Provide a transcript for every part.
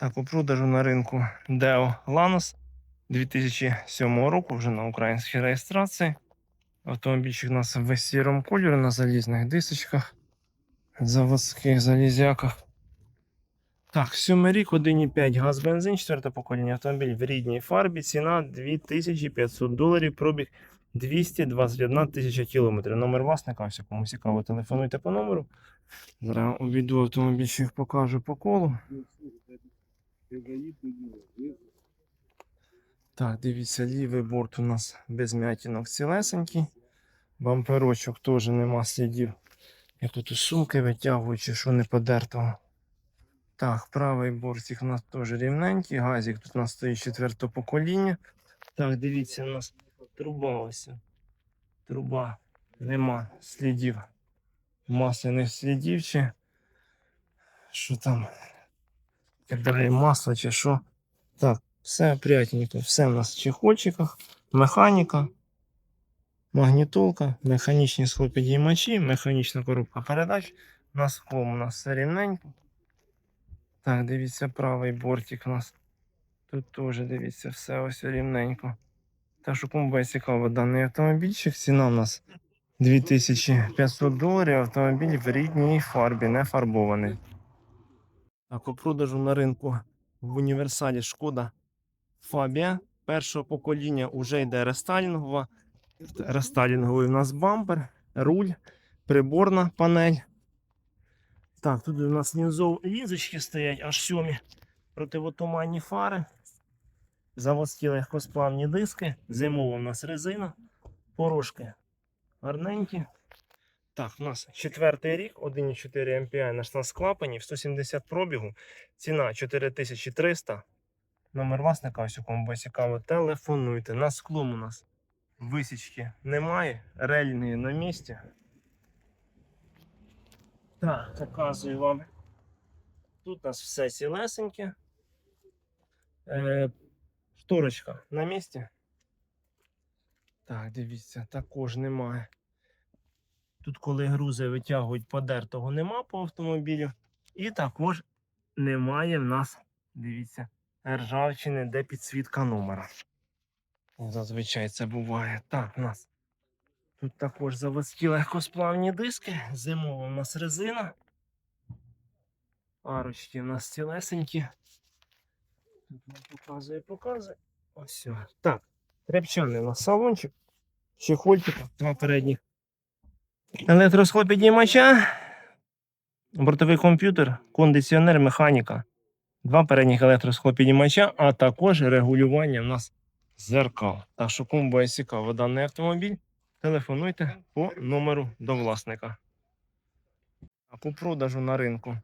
Так, у продажу на ринку Deo Lanos 2007 року, вже на українській реєстрації. Автомобільчик у нас в сірому кольорі на залізних дисочках, заводських залізяках. Так, сьомий рік, 1,5 газ бензин, четверте покоління автомобіль в рідній фарбі. Ціна 2500 доларів, пробіг 221 тисяча кілометрів. Номер власника, ось кому цікаво, телефонуйте по номеру. Зараз обійду автомобільчик, покажу по колу. Так, дивіться, лівий борт у нас без м'ятінок цілесенький. Бамперочок теж нема слідів. Як тут сумки витягують, чи що не подертого. Так, правий бортик у нас теж рівненький. Газик тут у нас стоїть четвертого покоління. Так, дивіться, у нас труба ось. Труба. Нема слідів. Масляних слідів чи. Що там? Кидає масло чи що. Так, все опрятненько. Все в нас в чехольчиках. Механіка. Магнітолка, механічні схлопідіймачі, механічна коробка передач. У нас хом, у нас все рівненько. Так, дивіться, правий бортик у нас. Тут теж дивіться, все ось рівненько. Так що кому буде цікаво даний автомобільчик. Ціна у нас 2500 доларів. Автомобіль в рідній фарбі, не фарбований. Так, у продажу на ринку в універсалі Шкода Фабія. Першого покоління вже йде рестайлінгова. Рестайлінговий у нас бампер, руль, приборна панель. Так, тут у нас лінзов, лінзочки стоять, аж сьомі противотуманні фари. Заводські легкосплавні диски. Зимова у нас резина. Порошки гарненькі. Так, у нас четвертий рік, 1,4 MPI на 16 клапанів, 170 пробігу. Ціна 4300. Номер власника, ось у кому буде цікаво, телефонуйте. На склом у нас висічки немає, релінги на місці. Так, показую вам. Тут у нас все цілесеньке. Е, шторочка на місці. Так, дивіться, також немає. Тут, коли грузи витягують подертого, нема по автомобілю. І також немає в нас, дивіться, ржавчини, де підсвітка номера. Зазвичай це буває. Так, у нас тут також заводські легкосплавні диски. Зимова у нас резина. Арочки у нас цілесенькі. Тут нам показує, показує. Ось. Так, тряпчаний у нас салончик. Чехольчик, два передніх. Електросхлопіднімача, бортовий комп'ютер, кондиціонер, механіка. Два передніх електросхлопіднімача, а також регулювання у нас зеркал. Так що кому цікаво даний автомобіль, телефонуйте по номеру до власника. Так, у продажу на ринку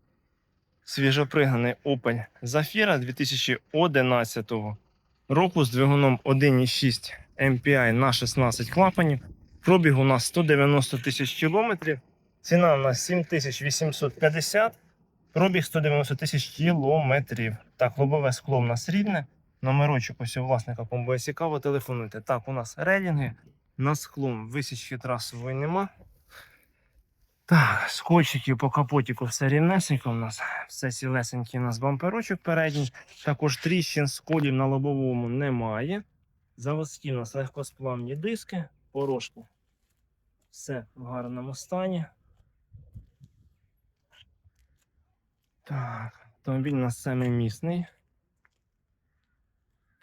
свіжопригнаний Opel Zafira 2011 року з двигуном 1,6 MPI на 16 клапанів. Пробіг у нас 190 тисяч кілометрів. Ціна у нас 7850. Пробіг 190 тисяч кілометрів. Так, лобове скло у нас рідне. Номерочок ось у власника, кому цікаво, телефонуйте. Так, у нас релінги. На склом висічки трасової нема. Так, скотчиків по капотіку все рівнесенько у нас. Все цілесенький у нас бамперочок передній. Також тріщин сколів на лобовому немає. Заводські у нас легкосплавні диски, порошки. Все в гарному стані. Так, автомобіль у нас семимісний.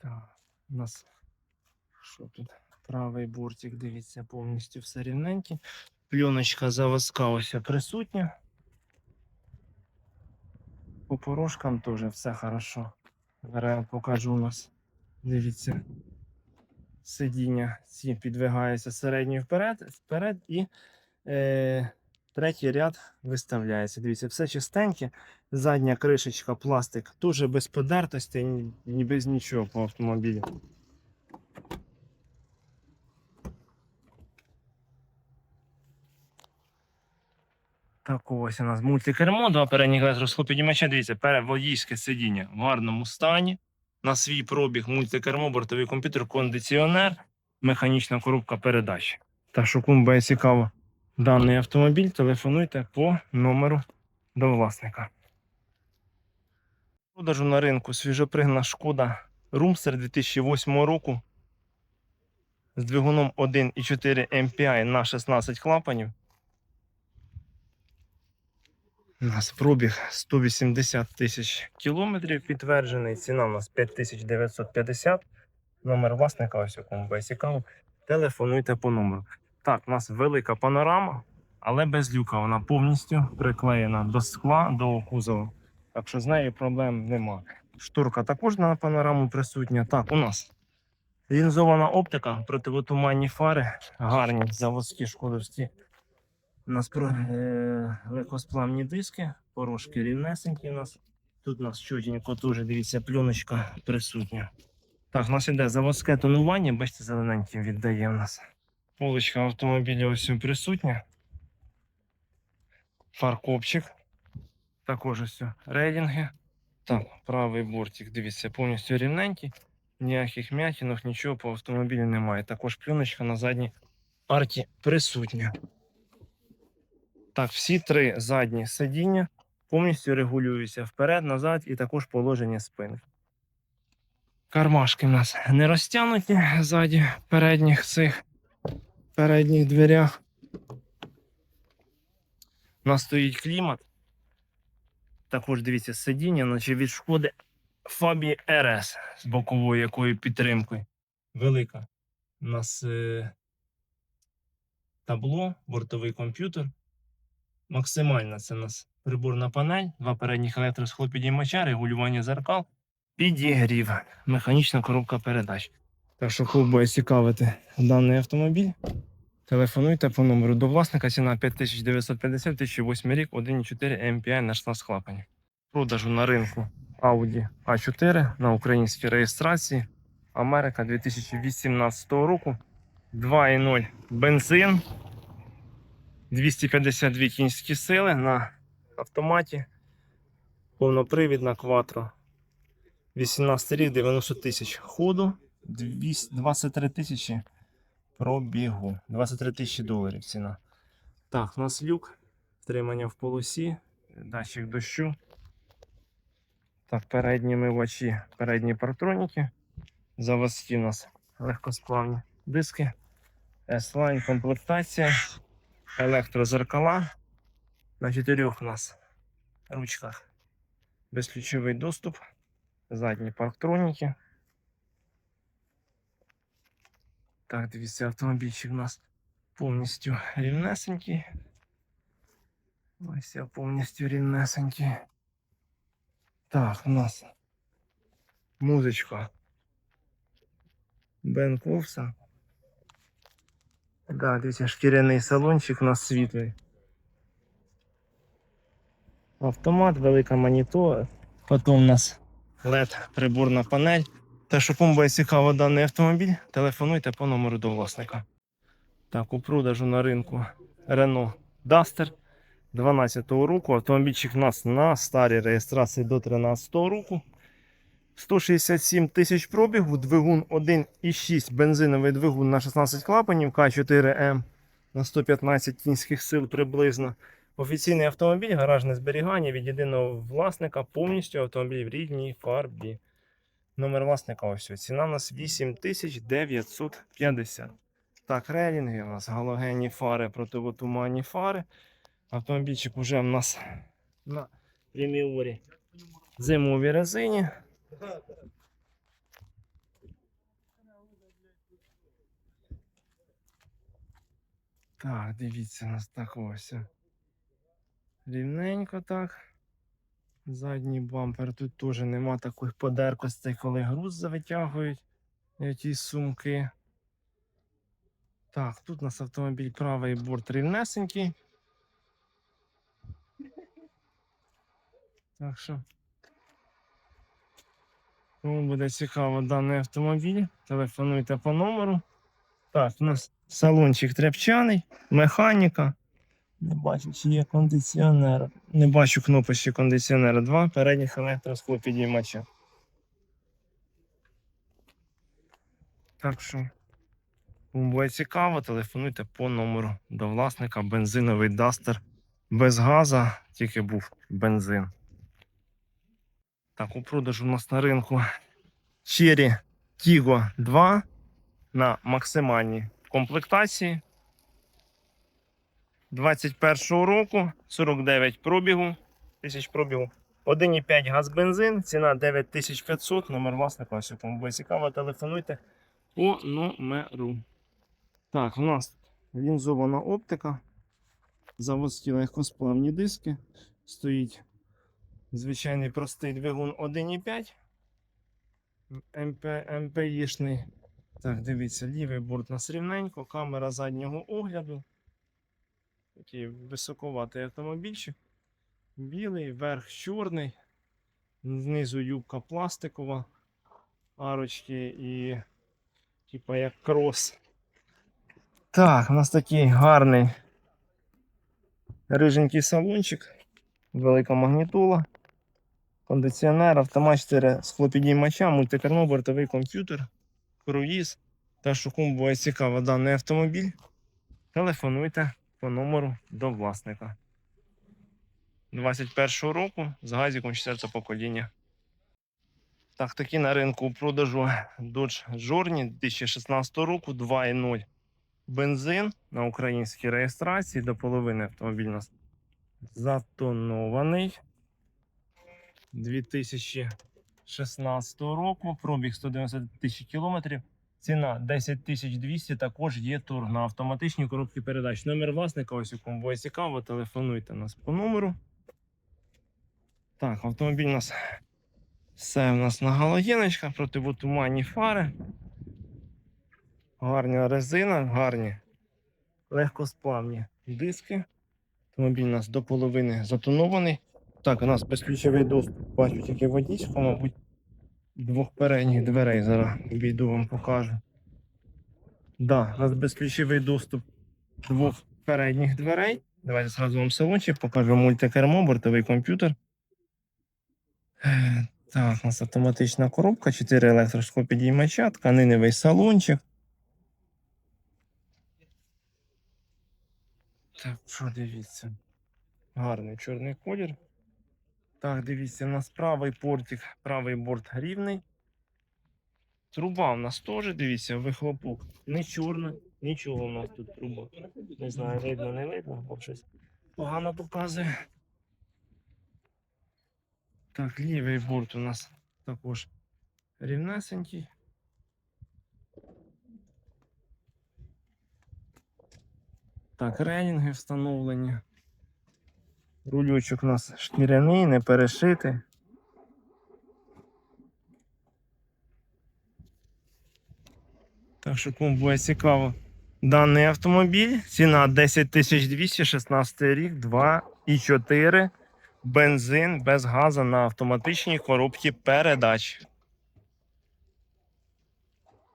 Так, у нас що тут? Правий бортик, дивіться, повністю все рівненьке. Пленочка заводська ось присутня. По порошкам теж все хорошо. Зараз покажу у нас. Дивіться. Сидіння ці підвигаються середньою вперед, вперед і е, третій ряд виставляється. Дивіться, все чистеньке. Задня кришечка, пластик, дуже без подертостей, ні, без нічого по автомобілю. Так, ось у нас мультикермо, два передніх електросхопідімача. Дивіться, переводійське сидіння в гарному стані. На свій пробіг мультикермо, бортовий комп'ютер, кондиціонер, механічна коробка передач. Так що кому буде цікаво даний автомобіль, телефонуйте по номеру до власника. Продажу на ринку свіжопригнана шкода Румстер 2008 року з двигуном 1,4 MPI на 16 клапанів. У нас пробіг 180 тисяч кілометрів підтверджений. Ціна у нас 5950. Номер власника, ось у кому буде цікаво. Телефонуйте по номеру. Так, у нас велика панорама, але без люка. Вона повністю приклеєна до скла, до кузова. Так що з нею проблем нема. Шторка також на панораму присутня. Так, у нас лінзована оптика, противотуманні фари, гарні заводські шкодовські. У нас про, е, легкосплавні диски, порожки рівнесенькі у нас. Тут у нас чотенько теж, дивіться, пленочка присутня. Так, у нас іде заводське тонування, бачите, зелененьким віддає у нас. Полочка автомобіля ось присутня. Фаркопчик. Також ось рейдинги. Так, правий бортик, дивіться, повністю рівненький. Ніяких м'ятінок, нічого по автомобілю немає. Також пленочка на задній арті присутня. Так, всі три задні сидіння повністю регулюються вперед, назад і також положення спини. Кармашки в нас не розтягнуті ззаді передніх цих передніх дверях. У нас стоїть клімат. Також дивіться сидіння, наче від шкоди Фабі РС з боковою якою підтримкою. Велика. У нас е, табло, бортовий комп'ютер. Максимальна це у нас приборна панель, два передніх електросхлопідіймача, регулювання зеркал, підігрів, механічна коробка передач. Так що, кого буде цікавити даний автомобіль, телефонуйте по номеру до власника. Ціна 5950 2008 рік, 1,4 MPI на 16 клапанів. Продажу на ринку Audi A4 на українській реєстрації. Америка 2018 року. 2,0 бензин. 252 кінські сили на автоматі. Повнопривідна кватро. 18 рік, 90 тисяч ходу, 23 тисячі пробігу. 23 тисячі доларів ціна. Так, у нас люк, втримання в полосі, датчик дощу. Так, передні мивачі, передні партроніки. Заводські у нас легкосплавні диски. S-Line комплектація, електрозеркала. На чотирьох у нас ручках безключовий доступ, задні парктроніки. Так, дивіться, автомобільчик у нас повністю рівнесенький. Ось я повністю рівнесенький. Так, у нас музичка Бен Ковса. Да, дивіться, шкіряний салончик у нас світлий. Автомат, велика монітор. Потім у нас LED приборна панель. Та що кому буде цікаво даний автомобіль, телефонуйте по номеру до власника. Так, у продажу на ринку Renault Duster 12 року. Автомобільчик у нас на старій реєстрації до 13 року. 167 тисяч пробігу, двигун 1,6 бензиновий двигун на 16 клапанів К4М на 115 кінських сил приблизно. Офіційний автомобіль, гаражне зберігання від єдиного власника, повністю автомобіль в рідній фарбі. Номер власника ось. Ціна у нас 8950. Так, рейлінги у нас галогенні фари, противотуманні фари. Автомобільчик уже у нас на преміорі зимовій резині. Так, дивіться, нас так ось. Рівненько так. Задній бампер тут теж нема таких подеркостей, коли груз завитягують ті сумки. Так, тут у нас автомобіль правий борт рівнесенький. Так що. Кому буде цікаво даний автомобіль, телефонуйте по номеру. Так, у нас салончик тряпчаний, механіка. Не бачу, чи є кондиціонер. Не бачу кнопочки кондиціонера. Два передніх електросклопідіймача. Так що, кому буде цікаво, телефонуйте по номеру до власника бензиновий дастер без газа, тільки був бензин. Так, у продажу у нас на ринку Cherry Tiggo 2 на максимальній комплектації. 21 року, 49 пробігу, тисяч пробігу. 1,5 газ бензин, ціна 9500, номер власника, ось кому буде цікаво, телефонуйте по номеру. Так, у нас лінзована оптика, заводські легкосплавні диски, стоїть звичайний простий двигун 1,5 МП, МПІшний. Так, дивіться, лівий борт нас рівненько, камера заднього огляду. Такий високоватий автомобільчик. Білий, верх чорний, знизу юбка пластикова, арочки і типа як крос. Так, у нас такий гарний риженький салончик, велика магнітола, кондиціонер, автомат 4 склопідіймача, мультикермо, бортовий комп'ютер, круїз. Та що кому буде цікаво даний автомобіль, телефонуйте по номеру до власника. 21 року з газиком 4 покоління. Так, такі на ринку у продажу Dodge Journey 2016 року 2.0 бензин на українській реєстрації до половини автомобіль у нас затонований. 2016 року, пробіг 190 тисяч кілометрів. Ціна 10 тисяч 200, також є торг на автоматичні коробки передач. Номер власника, ось у кому цікаво, телефонуйте нас по номеру. Так, автомобіль у нас все у нас на галогеночках, противотуманні фари. Гарна резина, гарні легкосплавні диски. Автомобіль у нас до половини затонований. Так, у нас безключовий доступ, бачу тільки водійського, мабуть, двох передніх дверей. Зараз обійду вам покажу. Да, у нас безключовий доступ двох передніх дверей. Давайте зразу вам салончик покажу мультикермо, бортовий комп'ютер. Е, Так, у нас автоматична коробка, 4 електроскопідіймача, тканиневий салончик. Так, що дивіться? Гарний чорний колір. Так, дивіться, у нас правий портик, правий борт рівний. Труба у нас теж, дивіться, вихлопок. Не чорна, нічого у нас тут труба. Не знаю, видно, не видно, бо щось погано показує. Так, лівий борт у нас також рівнесенький. Так, релінги встановлені. Рульочок у нас шкіряний, не перешитий. Так що кому буде цікаво. Даний автомобіль, ціна 10 200, 16 рік, 2,4 бензин без газу на автоматичній коробці передач.